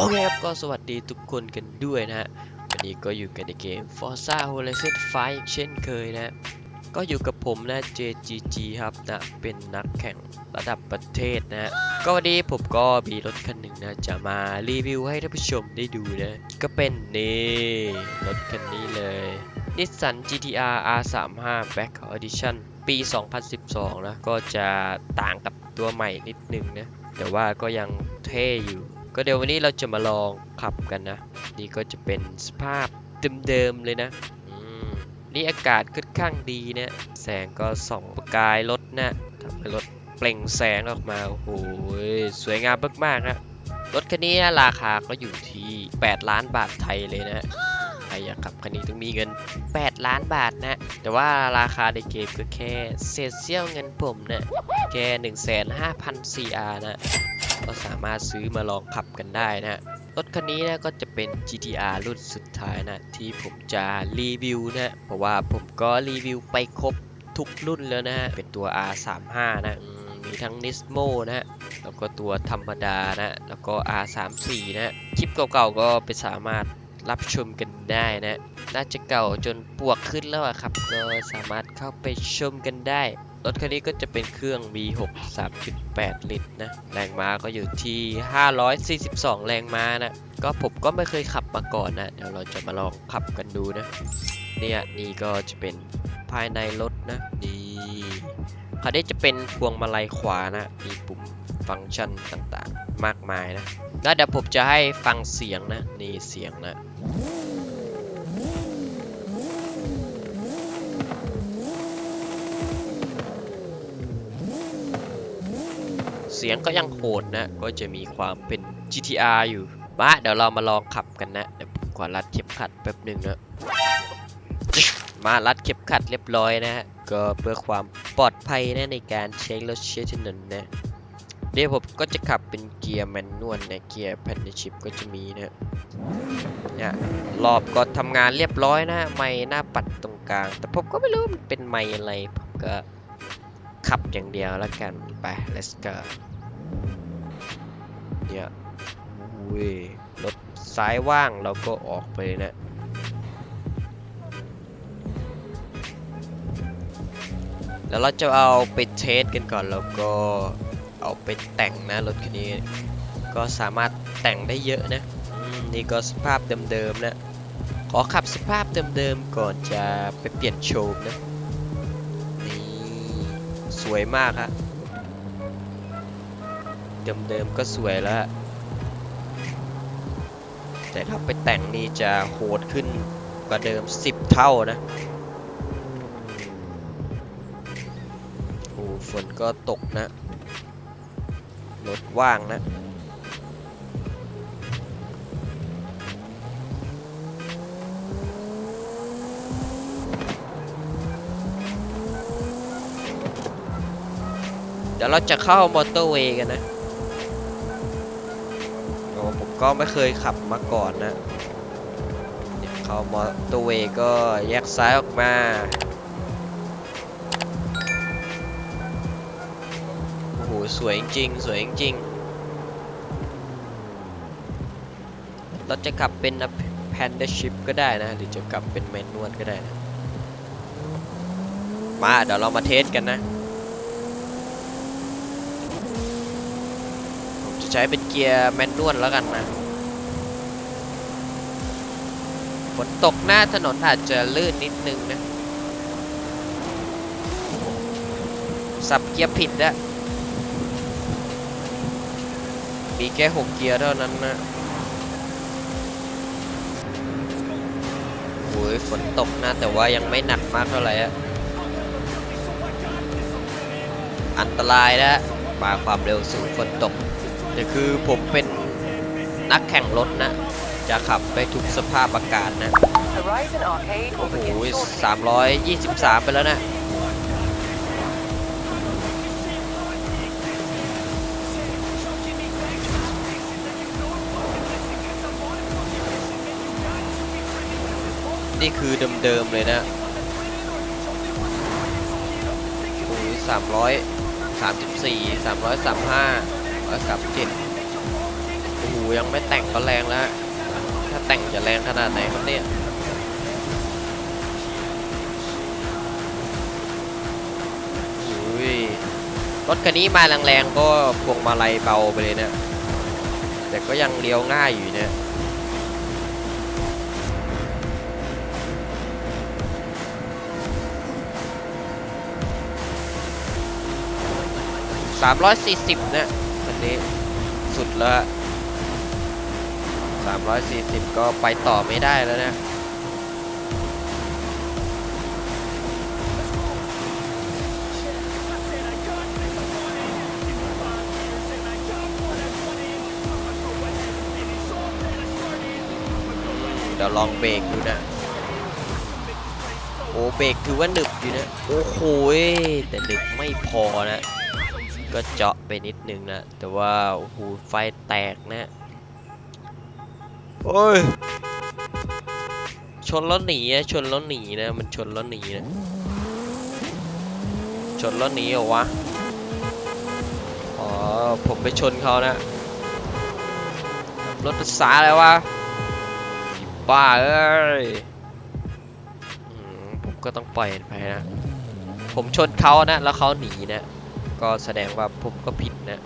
โอเคครับก็สวัสดีทุกคนกันด้วยนะฮะวันนี้ก็อยู่กันในเกม Forza Horizon 5 เช่นเคยนะ ก็อยู่กับผมนะ JGG ครับนะเป็นนักแข่งระดับประเทศนะ ก็วันนี้ผมก็มีรถคันหนึ่งนะ จะมารีวิวให้ท่านผู้ชมได้ดูนะ ก็เป็นนี่รถคันนี้เลย Nissan GTR R35 Black Edition ปี 2012 นะ ก็จะต่างกับตัวใหม่นิดนึงนะ แต่ว่าก็ยังเท่อยู่ ก็เดี๋ยววันนี้เราจะมาลองขับกันนะ นี่ก็จะเป็นสภาพเดิมๆเลยนะอืมนี่อากาศค่อนข้างดีนะแสงก็ส่องประกายรถนะทำให้รถเปล่งแสงออกมาโอ้โหสวยงามมากๆนะรถคันนี้ราคาก็อยู่ที่ 8 ล้านบาทไทยเลยนะใครอยากขับคันนี้ต้องมีเงิน 8 ล้านบาทนะ แต่ว่าราคาในเกมก็แค่เศษเสี้ยวเงินผมนะแค่ 1,500,000 CR นะ ก็สามารถซื้อมาลองขับกันได้นะรถคันนี้นะก็จะเป็น GTR รุ่นสุดท้ายนะที่ผมจะรีวิวนะเพราะว่าผมก็รีวิวไปครบทุกรุ่นแล้วนะฮะเป็นตัว R35 นะมีทั้ง Nismo นะแล้วก็ตัวธรรมดานะแล้วก็ R34 นะคลิปเก่าๆก็ไปสามารถรับชมกันได้นะน่าจะเก่าจนปวกขึ้นแล้วครับ ก็สามารถเข้าไปชมกันได้ รถคันนี้ก็จะเป็นเครื่อง V6 3.8 ลิตรนะ แรงม้าก็อยู่ที่ 542 แรงม้านะ ก็ผมก็ไม่เคยขับมาก่อนนะ เดี๋ยวเราจะมาลองขับกันดูนะ เนี่ยนี่ก็จะเป็นภายในรถนะนี่คันนี้จะเป็นพวงมาลัยขวานะ มีปุ่มฟังก์ชันต่างๆ มากมายนะ แล้วเดี๋ยวผมจะให้ฟังเสียงนะ นี่เสียงนะ เสียงก็ยังโหดนะ ก็จะมีความเป็น GTR อยู่มาเดี๋ยวเรามาลองขับกันนะ เดี๋ยวผมขอรัดเข็มขัดแป๊บหนึ่งนะ มารัดเข็มขัดเรียบร้อยนะฮะ ก็เพื่อความปลอดภัยนะในการใช้รถใช้ถนนนะเดี๋ยวผมก็จะขับเป็นเกียร์แมนนวลนะเกียร์แพนชิพก็จะมีนะเนี่ยรอบก็ทำงานเรียบร้อยนะ ไม่หน้าปัดตรงกลาง แต่ผมก็ไม่รู้มันเป็นไม่อะไรผมก็ขับอย่างเดียวแล้วกันไป let's go เนี่ยอุ้ยรถซ้ายว่างเราก็ออกไปนะแล้วเราจะเอาไปเทสกันก่อนแล้วก็เอาไปแต่งนะรถคันนี้ก็สามารถแต่งได้เยอะนะนี่ก็สภาพเดิมๆนะขอขับสภาพเดิมๆก่อนจะไปเปลี่ยนโชมนะนี่สวยมากฮะ เดิมๆก็สวยแล้ว แต่ถ้าไปแต่งนี่จะโหดขึ้นกว่าเดิม 10 เท่านะโอ้ฝนก็ตกนะ รถว่างนะเดี๋ยวเราจะเข้ามอเตอร์เวย์กันนะ ก็ไม่เคยขับมาก่อนนะเข้ามอเตอร์เวย์ก็แยกซ้ายออกมาโอ้โหสวยจริงสวยจริงเราจะขับเป็นแพนเดชิพก็ได้นะ หรือจะขับเป็นแมนนวลก็ได้นะ มาเดี๋ยวเรามาเทสกันนะ ใช้เป็นเกียร์แมนนวลแล้วกันนะฝนตกหน้าถนนอาจจะลื่นนิดนึงนะสับเกียร์ผิดอะมีแค่หกเกียร์เท่านั้นนะโอ้ยฝนตกนะแต่ว่ายังไม่หนักมากเท่าไหร่อะอันตรายนะมาความเร็วสูงฝนตก แต่คือผมเป็นนักแข่งรถนะ จะขับไปทุกสภาพอากาศนะ โอ้โหสามร้อยยี่สิบสามไปแล้วนะนี่คือเดิมๆเลยนะโอ้ยสามร้อยสามสิบสี่สามร้อยสามห้า ร้อยสามเจ็ดโอ้โหยังไม่แต่งก็แรงแล้ว ถ้าแต่งจะแรงขนาดไหนครับเนี่ยอุ้ยรถคันนี้มาแรงๆก็พวงมาลัยเบาไปเลยเนะแต่ก็ยังเลี้ยวง่ายอยู่เนี่ยสามร้อยสี่สิบเนี่ย นี้สุดแล้วสามร้อยสี่สิบก็ไปต่อไม่ได้แล้วนี่ยเดี๋ยวลองเบรกดูนะ โอ้เบรกถือว่าหนึบอยู่นะ โอ้โหแต่หนึบไม่พอนะ ก็เจาะไปนิดนึงนะ แต่ว่าโอ้โหไฟแตกนะโอ้ยชนแล้วหนีอะชนแล้วหนีนะ มันชนแล้วหนีนะ ชนแล้วหนีเหรอวะ อ๋อ ผมไปชนเขานะ รถภาษาอะไรวะบ้าเอ้ยอืมผมก็ต้องปล่อยมันไปนะ ผมชนเขานะ แล้วเขาหนีนะ ก็แสดงว่าผมก็ผิดนะ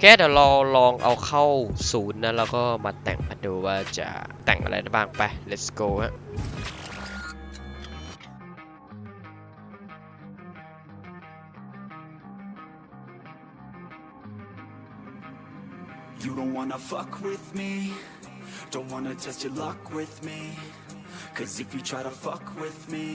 แกเดี๋ยวเราลองเอาเข้าศูนย์นะแล้วก็มาแต่งมาดูว่าจะแต่งอะไรได้บ้างไป let's go ฮะเ Cause if you try to fuck with me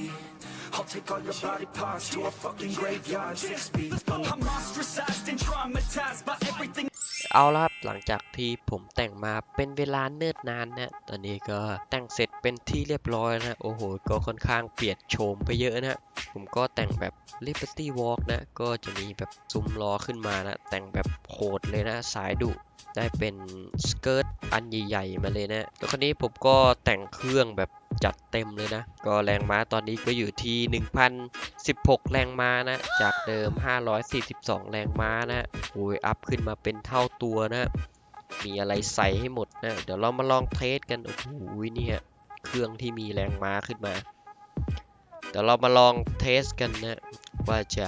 I'll take all your body parts to a fucking graveyard Six feet I'm ostracized and traumatized by everything เอาละครับหลังจากที่ผมแต่งมาเป็นเวลาเนิ่นนานนะตอนนี้ก็แต่งเสร็จเป็นที่เรียบร้อยนะ โอ้โห ก็ค่อนข้างเปลี่ยนโฉมไปเยอะนะผมก็แต่งแบบ Liberty Walk นะ ก็จะมีแบบซุ้มล้อขึ้นมานะ แต่งแบบโหดเลยนะ สายดุ ได้เป็นสเกิร์ตอันใหญ่ๆมาเลยนะแล้วคราวนี้ผมก็แต่งเครื่องแบบจัดเต็มเลยนะ ก็แรงม้าตอนนี้ก็อยู่ที่ 1,016 แรงม้านะ จากเดิม 542 แรงม้านะโอ้ยอัพขึ้นมาเป็นเท่าตัวนะ มีอะไรใส่ให้หมดนะ เดี๋ยวเรามาลองเทสกัน โอ้โหเนี่ย เครื่องที่มีแรงม้าขึ้นมา เดี๋ยวเรามาลองเทสกันนะ ว่าจะ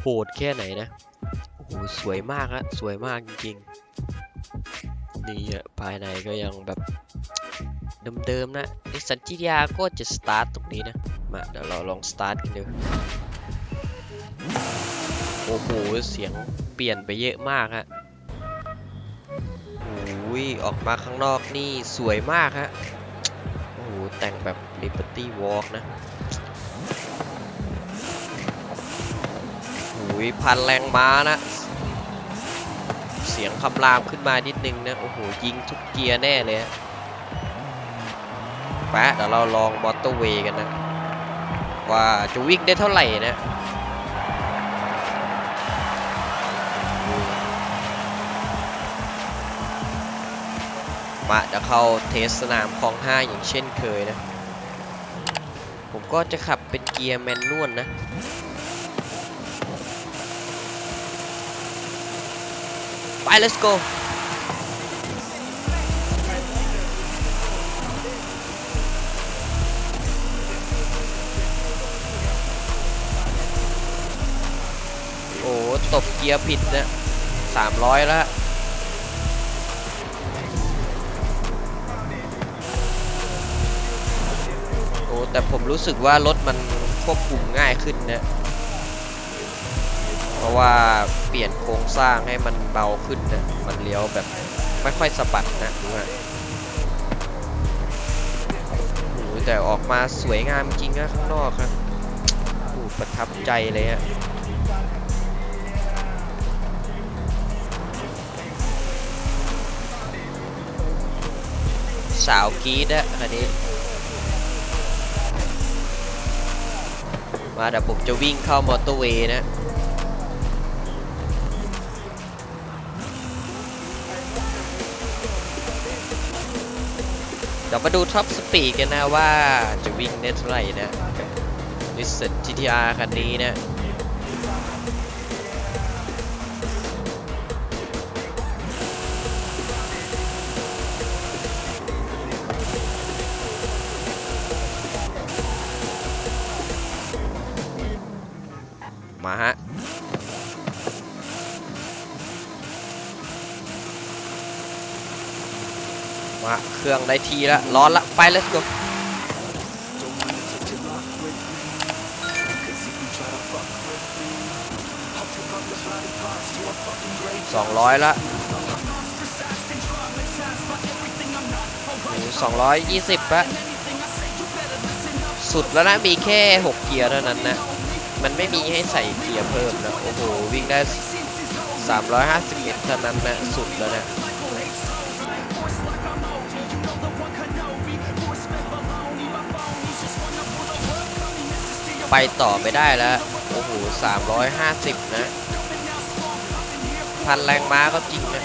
โหดแค่ไหนนะ โอ้โห สวยมากฮะ สวยมากจริงๆ นี่อะภายในก็ยังแบบเดิมๆนะนิสันจิยาก็จะสตาร์ทตรงนี้นะ มาเดี๋ยวเราลองสตาร์ทกันดูโอ้โหเสียงเปลี่ยนไปเยอะมากฮะโอ้ยออกมาข้างนอกนี่สวยมากฮะโอ้โหแต่งแบบ Liberty Walk นะโอ้ยพันแรงม้านะ สียงคำรามขึ้นมานิดนึงนะ โอ้โห ยิงทุกเกียร์แน่เลยแปะเดี๋ยวเราลองมอเตอร์เวย์กันนะ ว่าจะวิ่งได้เท่าไหร่นะมาเดี๋ยวเข้าเทสสนามคลองห้าอย่างเช่นเคยนะ ผมก็จะขับเป็นเกียร์แมนนวลนะ ไป let's go โอ้ตบเกียร์ผิดนะสามร้อยแล้วโอ้แต่ผมรู้สึกว่ารถมันควบคุมง่ายขึ้นนะ เพราะว่าเปลี่ยนโครงสร้างให้มันเบาขึ้นนะมันเลี้ยวแบบไม่ค่อยสะบัดนะดูฮะโอ้โหแต่ออกมาสวยงามจริงนะข้างนอกครับโอ้ประทับใจเลยฮะสาวกีดอะคันนี้ มาเดี๋ยวผมจะวิ่งเข้ามอเตอร์เวย์นะ ดี๋มาดูท็อปสปีดกันนะว่าจะวิ่งได้เท่าไหร่นะกับ Nissan GTR คันนี้นะมาฮะ เครื่องได้ทีละร้อนละไป let's go สองร้อยละสองร้อยยี่สิบละสุดแล้วนะ มีแค่หกเกียร์เท่านั้นนะ มันไม่มีให้ใส่เกียร์เพิ่มนะ โอ้โห วิ่งได้สามร้อยห้าสิบเอ็ดเท่านั้นนะ สุดแล้วนะ ไปต่อไม่ได้แล้ว โอ้โหสามร้อยห้าสิบนะ พันแรงม้าก็จริงนะ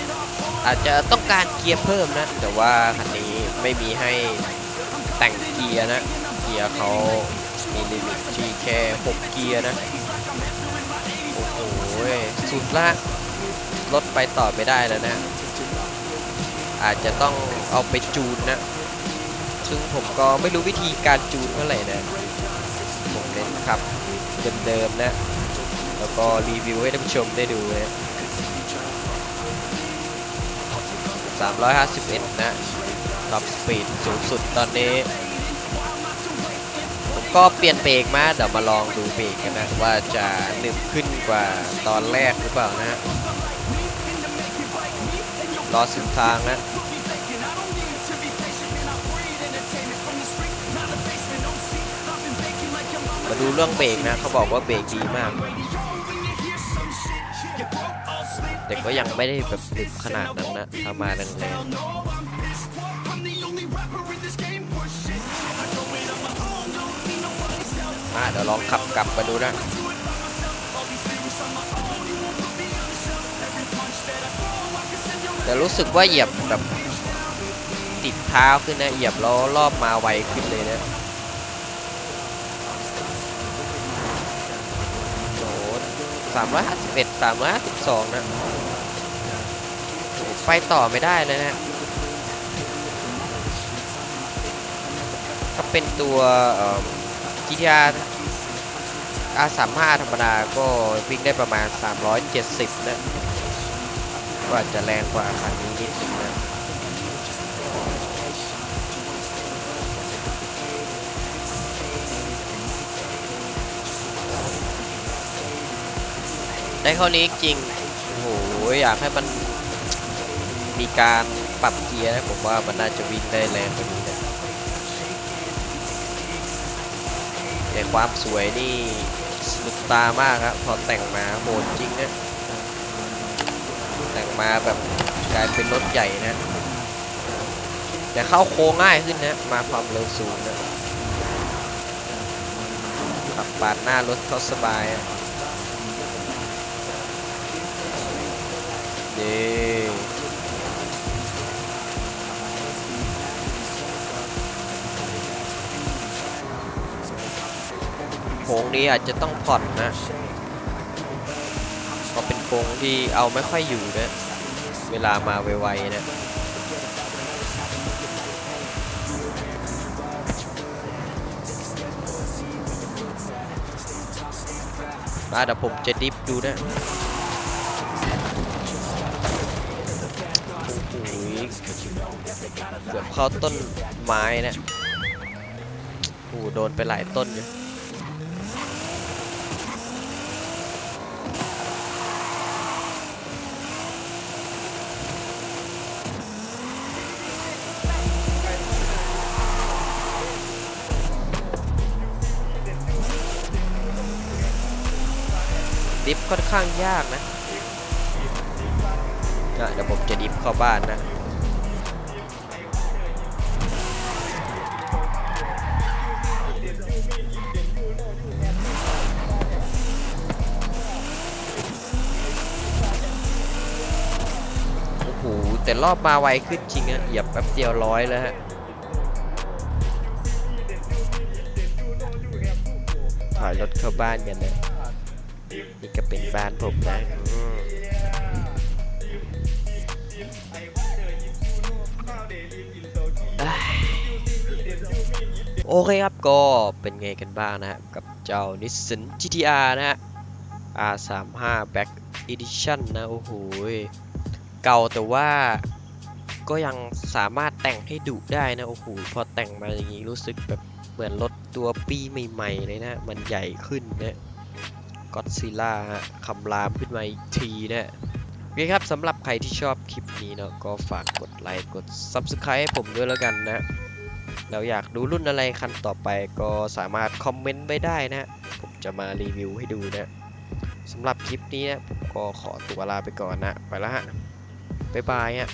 อาจจะต้องการเกียร์เพิ่มนะ แต่ว่าคันนี้ไม่มีให้แต่งเกียร์นะ เกียร์เขามีลิมิตที่แค่ 6 เกียร์นะ โอ้โห สุดละรถไปต่อไม่ได้แล้วนะ อาจจะต้องเอาไปจูนนะ ซึ่งผมก็ไม่รู้วิธีการจูนเท่าไหร่นะ ขับเดิมๆนะ แล้วก็รีวิวให้ท่านผู้ชมได้ดูนะ351 นะ ท็อปสปีดสูงสุดตอนนี้ ผมก็เปลี่ยนเบรกมา เดี๋ยวมาลองดูเบรกกันนะ ว่าจะหนึบขึ้นกว่าตอนแรกหรือเปล่านะ รอสุดทางนะ มาดูเรื่องเบรกนะ เขาบอกว่าเบรกดีมาก แต่ก็ยังไม่ได้แบบหนึบขนาดนั้นนะถ้ามาแรงๆมาเดี๋ยวลองขับกลับมาดูนะแต่รู้สึกว่าเหยียบแบบติดเท้าขึ้นนะ เหยียบล้อรอบมาไวขึ้นเลยนะ 351 352 นะ ไปต่อไม่ได้เลยนะถ้าเป็นตัวกิจยาอาสาม R35 ธรรมดาก็วิ่งได้ประมาณ 370 นะ ก็อาจจะแรงกว่าคันนี้นิดนึงนะ ได้ข้อนี้จริง โอ้โห อยากให้มันมีการปรับเกียร์นะผมว่ามันน่าจะวิ่งได้แรงกว่านี้นะแต่ความสวยนี่สนุกตามากครับพอแต่งมาโหดจริงนะแต่งมาแบบกลายเป็นรถใหญ่นะแต่เข้าโค้งง่ายขึ้นนะมาความเร็วสูงนะขับปาดหน้ารถเขาสบายอะ เโค้งนี้อาจจะต้องผ่อนนะก็เป็นโค้งที่เอาไม่ค่อยอยู่นะ เวลามาไวๆนะมาเดี๋ยวผมจะดิฟดูนะ เกือบเข้าต้นไม้นะโอ้โดนไปหลายต้นอยู่ดิฟค่อนข้างยากนะอะเดี๋ยวผมจะดิฟเข้าบ้านนะ แต่รอบมาไวขึ้นจริงอะเหยียบแป๊บเดียวร้อยแล้วฮะถอยรถเข้าบ้านกันนะนี่ก็เป็นบ้านผมนะโอเคครับก็เป็นไงกันบ้างนะฮะกับเจ้า Nissan GTR นะฮะ R35 Back Edition นะ โอ้โห เก่าแต่ว่าก็ยังสามารถแต่งให้ดุได้นะโอ้โหพอแต่งมาอย่างนี้รู้สึกแบบเหมือนรถตัวปีใหม่ๆเลยนะ มันใหญ่ขึ้นนะก็อดซิล่าคำรามขึ้นมาอีกทีนะโอเคครับสำหรับใครที่ชอบคลิปนี้เนาะก็ฝากกดไลค์กด Subscribe ให้ผมด้วยแล้วกันนะแล้วอยากดูรุ่นอะไรคันต่อไปก็สามารถคอมเมนต์ไว้ได้นะผมจะมารีวิวให้ดูนะสำหรับคลิปนี้นะผมก็ขอตัวลาไปก่อนนะ ไปแล้วฮะ บ๊ายบายอะ